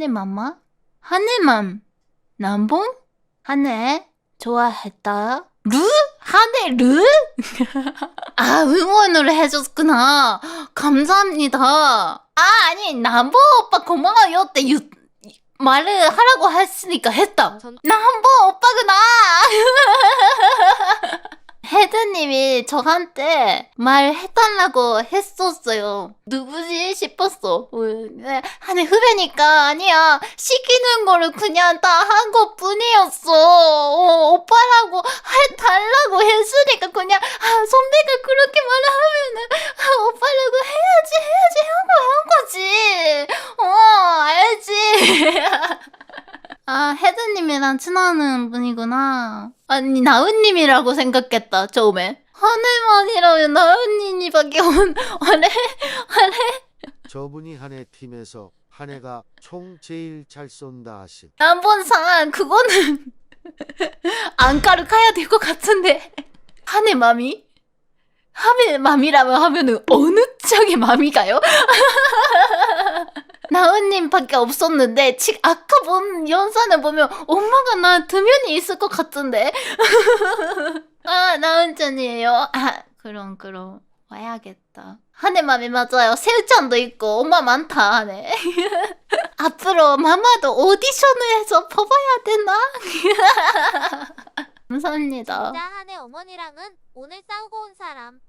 하네맘마? 하네맘 남봉? 하네 좋아했다 르? 하네 르? 아 응원을 해줬구나 감사합니다 아 아니 남봉 오빠 고마워요 때 유, 말을 하라고 했으니까 했다 전- 남봉 오빠구나 헤드님이 저한테 말해달라고 했었어요. 누구지 싶었어. 어, 네, 아니 후배니까 아니야. 시키는 거를 그냥 다 한 것 뿐이었어. 어, 오빠라고 해달라고 했으니까 그냥 아, 선배가 그렇게 말하면은 아, 오빠라고 해야지 해야지 하고 한 거지. 어 알지. 아, 헤드님이랑 친하는 분이구나. 아니, 나은님이라고 생각했다, 처음에. 하늘만이라면 나은님이밖에 없, 아래? 아래? 저분이 한해 팀에서 한해가 총 제일 잘 쏜다 하심. 남본상, 그거는, 안가를 가야 될 것 같은데. 한해 맘이? 하의 맘이라면 하면은 어느 쪽의 맘이가요? 나은님밖에 없었는데 지 아까 본 연산을 보면 엄마가 나두 면이 있을 것 같은데. 아 나은짠이에요. 아 그럼 그럼. 와야겠다. 한해 맘이 맞아요. 새우찬도 있고 엄마 많다 하네 앞으로 마마도 오디션을 해서 뽑아야 되나? 감사합니다. 진짜 한해 어머니랑은 오늘 싸우고 온 사람.